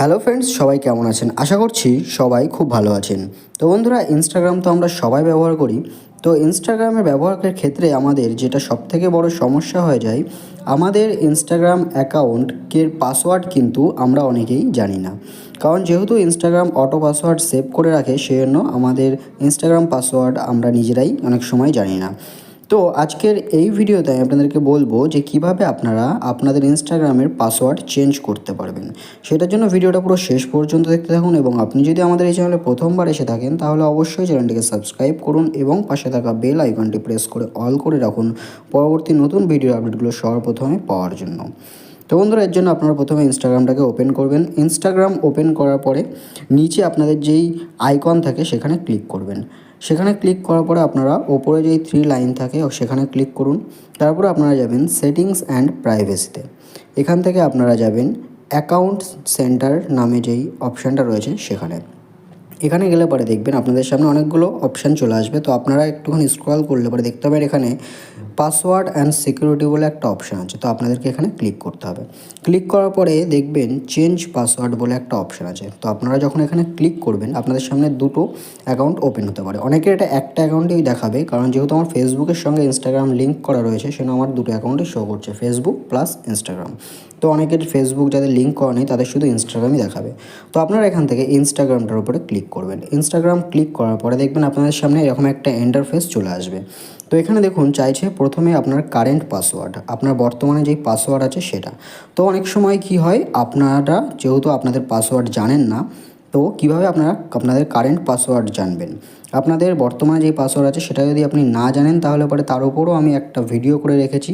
Hello friends সবাই কেমন আছেন? আশা করছি সবাই খুব ভালো আছেন। তো বন্ধুরা ইনস্টাগ্রাম তো আমরা সবাই ব্যবহার করি। তো ইনস্টাগ্রামের ব্যবহারের ক্ষেত্রে আমাদের যেটা সবথেকে বড় সমস্যা হয়ে যায়, আমাদের ইনস্টাগ্রাম অ্যাকাউন্টের পাসওয়ার্ড কিন্তু আমরা অনেকেই জানি না। কারণ যেহেতু ইনস্টাগ্রাম অটো পাসওয়ার্ড সেভ করে রাখে, সেজন্য আমাদের ইনস্টাগ্রাম পাসওয়ার্ড আমরা নিজেরাই অনেক সময় জানি না। তো আজকের এই ভিডিওতে আমি আপনাদেরকে বলব যে কীভাবে আপনারা আপনাদের ইনস্টাগ্রামের পাসওয়ার্ড চেঞ্জ করতে পারবেন। সেটার জন্য ভিডিওটা পুরো শেষ পর্যন্ত দেখতে থাকুন এবং আপনি যদি আমাদের এই চ্যানেলে প্রথমবার এসে থাকেন, তাহলে অবশ্যই চ্যানেলটিকে সাবস্ক্রাইব করুন এবং পাশে থাকা বেল আইকনটি প্রেস করে অল করে রাখুন পরবর্তী নতুন ভিডিও আপডেটগুলো সবার প্রথমে পাওয়ার জন্য। তো বন্ধুরা, এর জন্য আপনারা প্রথমে ইনস্টাগ্রামটাকে ওপেন করবেন। ইনস্টাগ্রাম ওপেন করার পরে নিচে আপনাদের যেই আইকন থাকে, সেখানে ক্লিক করবেন। সেখানে ক্লিক করার পরে আপনারা ওপরে যেই থ্রি লাইন থাকে সেখানে ক্লিক করুন। তারপরে আপনারা যাবেন সেটিংস অ্যান্ড প্রাইভেসিতে এখান থেকে আপনারা যাবেন অ্যাকাউন্ট সেন্টার নামে যেই অপশানটা রয়েছে সেখানে। এখানে গেলে পরে দেখবেন আপনাদের সামনে অনেকগুলো অপশান চলে আসবে। তো আপনারা একটুখানি স্ক্রল করলে পরে দেখতে পাবেন এখানে পাসওয়ার্ড অ্যান্ড সিকিউরিটি বলে একটা অপশান আছে। তো আপনাদেরকে এখানে ক্লিক করতে হবে। ক্লিক করার পরে দেখবেন চেঞ্জ পাসওয়ার্ড বলে একটা অপশান আছে। তো আপনারা যখন এখানে ক্লিক করবেন, আপনাদের সামনে দুটো অ্যাকাউন্ট ওপেন হতে পারে। অনেকের এটা একটা অ্যাকাউন্টেই দেখাবে, কারণ যেহেতু আমার ফেসবুকের সঙ্গে ইনস্টাগ্রাম লিঙ্ক করা রয়েছে, সেজন্য আমার দুটো অ্যাকাউন্টে শো করছে ফেসবুক প্লাস ইনস্টাগ্রাম তো অনেকের ফেসবুক যাদের লিঙ্ক করা নেই, তাদের শুধু ইনস্টাগ্রামই দেখাবে। তো আপনারা এখান থেকে ইনস্টাগ্রামটার উপরে ক্লিক করবেন। ইনস্টাগ্রাম ক্লিক করার পরে দেখবেন আপনাদের সামনে এরকম একটা ইন্টারফেস চলে আসবে। তো এখানে দেখুন, চাইছে প্রথমে আপনার কারেন্ট পাসওয়ার্ড আপনার বর্তমানে যেই পাসওয়ার্ড আছে সেটা। তো অনেক সময় কি হয়, আপনারা যেহেতু আপনাদের পাসওয়ার্ড জানেন না তো কীভাবে আপনারা আপনাদের কারেন্ট পাসওয়ার্ড জানবেন? আপনাদের বর্তমানে যেই পাসওয়ার্ড আছে সেটা যদি আপনি না জানেন তাহলে পরে তার উপরও আমি একটা ভিডিও করে রেখেছি।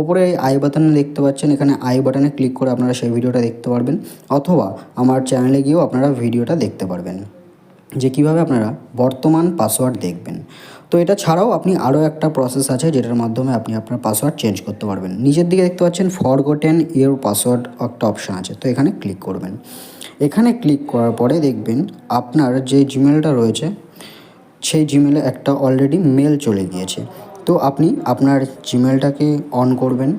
ওপরে আই বাটনে দেখতে পাচ্ছেন, এখানে আই বাটনে ক্লিক করে আপনারা সেই ভিডিওটা দেখতে পারবেন। অথবা আমার চ্যানেলে গিয়েও আপনারা ভিডিওটা দেখতে পারবেন। যে কীভাবে আপনারা বর্তমান পাসওয়ার্ড দেখবেন। তো এটা ছাড়াও আপনি আরও একটা প্রসেস আছে যেটার মাধ্যমে আপনি আপনার পাসওয়ার্ড চেঞ্জ করতে পারবেন। নিচের দিকে দেখতে পাচ্ছেন ফরগোটেন ইয়োর পাসওয়ার্ড একটা অপশান আছে। তো এখানে ক্লিক করবেন। এখানে ক্লিক করার পরে দেখবেন আপনার যে জিমেলটা রয়েছে, সেই জিমেলে একটা অলরেডি মেল চলে গিয়েছে। তো আপনি আপনার জিমেলটাকে অন করবেন।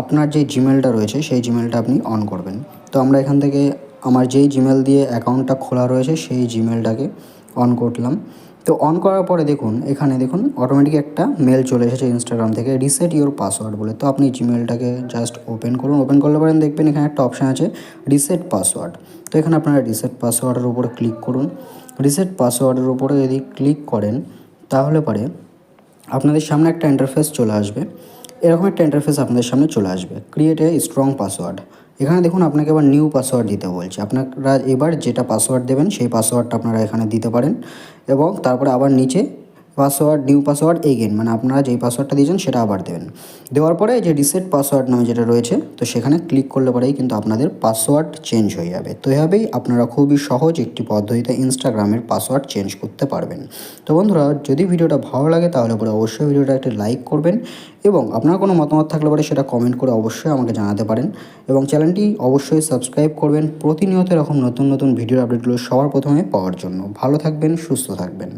আপনার যে জিমেলটা রয়েছে, সেই জিমেলটা আপনি অন করবেন। তো আমরা এখান থেকে আমার যেই জিমেল দিয়ে অ্যাকাউন্টটা খোলা রয়েছে, সেই জিমেলটাকে অন করলাম। তো অন করার পরে দেখুন, এখানে দেখুন অটোমেটিক একটা মেল চলে এসেছে ইনস্টাগ্রাম থেকে রিসেট ইওর পাসওয়ার্ড বলে। তো আপনি জিমেলটাকে জাস্ট ওপেন করুন। ওপেন করলে পরে দেখবেন এখানে একটা অপশান আছে রিসেট পাসওয়ার্ড তো এখানে আপনারা রিসেট পাসওয়ার্ডের উপরে ক্লিক করুন। রিসেট পাসওয়ার্ডের উপরে যদি ক্লিক করেন, তাহলে পরে আপনাদের সামনে একটা ইন্টারফেস চলে আসবে। এরকম একটা ইন্টারফেস আপনাদের সামনে চলে আসবে। ক্রিয়েট এ স্ট্রং পাসওয়ার্ড এখানে দেখুন, আপনাকে এবার নিউ পাসওয়ার্ড দিতে বলছে। আপনারা এবার যেটা পাসওয়ার্ড দেবেন, সেই পাসওয়ার্ডটা আপনারা এখানে দিতে পারেন। এবং তারপরে আবার নিচে পাসওয়ার্ড নিউ পাসওয়ার্ড এগেন মানে আপনারা যেই পাসওয়ার্ডটা দিয়েছেন সেটা আবার দেবেন। দেওয়ার পরে যে রিসেট পাসওয়ার্ড নামে যেটা রয়েছে, তো সেখানে ক্লিক করলে পরেই কিন্তু আপনাদের পাসওয়ার্ড চেঞ্জ হয়ে যাবে। তো এভাবেই আপনারা খুবই সহজ একটি পদ্ধতিতে ইনস্টাগ্রামের পাসওয়ার্ড চেঞ্জ করতে পারবেন। তো বন্ধুরা, যদি ভিডিওটা ভালো লাগে তাহলে পরে অবশ্যই ভিডিওটা একটি লাইক করবেন এবং আপনার কোনো মতামত থাকলে পরে সেটা কমেন্ট করে অবশ্যই আমাকে জানাতে পারেন এবং চ্যানেলটি অবশ্যই সাবস্ক্রাইব করবেন। প্রতিনিয়ত এরকম নতুন নতুন ভিডিও আপডেটগুলো সবার প্রথমে পাওয়ার জন্য। ভালো থাকবেন, সুস্থ থাকবেন।